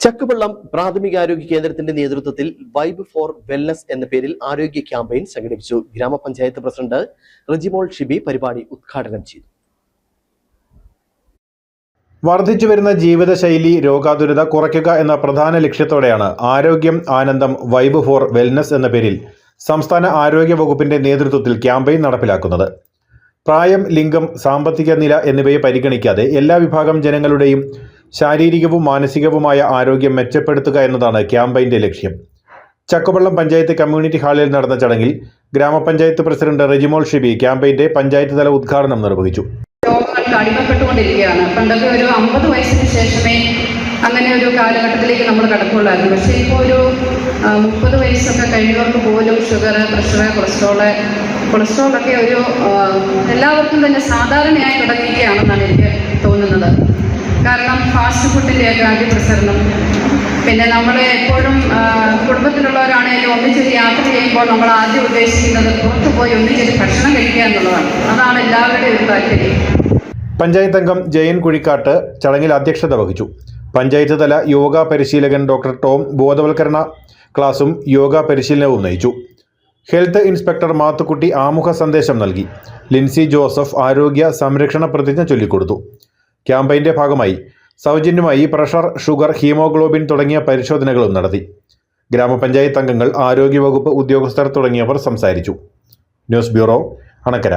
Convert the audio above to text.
ചക്കുവള്ളം പ്രാഥമികാരോഗ്യ കേന്ദ്രത്തിന്റെ നേതൃത്വത്തിൽ വൈബ് ഫോർ വെൽനസ് എന്ന പേരിൽ ആരോഗ്യ ക്യാമ്പയിൻ സംഘടിപ്പിച്ചു. ഗ്രാമപഞ്ചായത്ത് പ്രസിഡന്റ് റിജിമോൾ ഷിബി പരിപാടി ഉദ്ഘാടനം ചെയ്തു. വർദ്ധിച്ചു വരുന്ന ജീവിതശൈലി രോഗാതുരത കുറയ്ക്കുക എന്ന പ്രധാന ലക്ഷ്യത്തോടെയാണ് ആരോഗ്യം ആനന്ദം വൈബ് ഫോർ വെൽനസ് എന്ന പേരിൽ സംസ്ഥാന ആരോഗ്യ വകുപ്പിന്റെ നേതൃത്വത്തിൽ ക്യാമ്പയിൻ നടപ്പിലാക്കുന്നത്. പ്രായം ലിംഗം സാമ്പത്തിക നില എന്നിവയെ പരിഗണിക്കാതെ എല്ലാ വിഭാഗം ജനങ്ങളുടെയും ശാരീരികവും മാനസികവുമായ ആരോഗ്യം മെച്ചപ്പെടുത്തുക എന്നതാണ് ക്യാമ്പയിന്റെ ലക്ഷ്യം. ചക്കുവള്ളം പഞ്ചായത്ത് കമ്മ്യൂണിറ്റി ഹാളിൽ നടന്ന ചടങ്ങിൽ ഗ്രാമപഞ്ചായത്ത് പ്രസിഡന്റ് റെജിമോൾ ഷിബി ക്യാമ്പയിന്റെ പഞ്ചായത്ത് തല ഉദ്ഘാടനം നിർവഹിച്ചു. രോഗങ്ങൾക്ക് അടിമപ്പെട്ടുകൊണ്ടിരിക്കുകയാണ്. പണ്ടൊക്കെ ഒരു അമ്പത് വയസ്സിന് ശേഷമേ അങ്ങനെ ഒരു കാലഘട്ടത്തിലേക്ക് നമ്മൾ കടക്കുകയുള്ളായിരുന്നു പക്ഷേ ഇപ്പോൾ ഒരു മുപ്പത് വയസ്സൊക്കെ കഴിഞ്ഞവർക്ക് പോലും ഷുഗർ പ്രഷർ കൊളസ്ട്രോൾ കൊളസ്ട്രോളൊക്കെ ഒരു എല്ലാവർക്കും തന്നെ സാധാരണയായി തുടങ്ങിയിരിക്കുകയാണെന്നാണ് എനിക്ക് തോന്നുന്നത്. കാരണം ഫാസ്റ്റ് ഫുഡിന്റെയൊക്കെ അതിപ്രസരണം പിന്നെ നമ്മൾ എപ്പോഴും കുടുംബത്തിലുള്ളവരാണെങ്കിലും ഒന്നിച്ചൊരു യാത്ര ചെയ്യുമ്പോൾ നമ്മൾ ആദ്യം ഉദ്ദേശിക്കുന്നത് പുറത്തു പോയി ഒന്നിച്ചൊരു ഭക്ഷണം കഴിക്കുക എന്നുള്ളതാണ്. അതാണ് എല്ലാവരുടെയും ഒരു താല്പര്യം. പഞ്ചായത്ത് അംഗം ജയൻ കുഴിക്കാട്ട് ചടങ്ങിൽ അധ്യക്ഷത വഹിച്ചു. പഞ്ചായത്ത് തല യോഗ പരിശീലകൻ ഡോക്ടർ ടോം ബോധവൽക്കരണ ക്ലാസും യോഗ പരിശീലനവും നയിച്ചു. ഹെൽത്ത് ഇൻസ്പെക്ടർ മാത്തുക്കുട്ടി ആമുഖ സന്ദേശം നൽകി. ലിൻസി ജോസഫ് ആരോഗ്യ സംരക്ഷണ പ്രതിജ്ഞ ചൊല്ലിക്കൊടുത്തു. ക്യാമ്പയിന്റെ ഭാഗമായി സൗജന്യമായി പ്രഷർ ഷുഗർ ഹീമോഗ്ലോബിൻ തുടങ്ങിയ പരിശോധനകളും നടത്തി. ഗ്രാമപഞ്ചായത്ത് അംഗങ്ങൾ ആരോഗ്യവകുപ്പ് ഉദ്യോഗസ്ഥർ തുടങ്ങിയവർ സംസാരിച്ചു. News bureau Anakkara.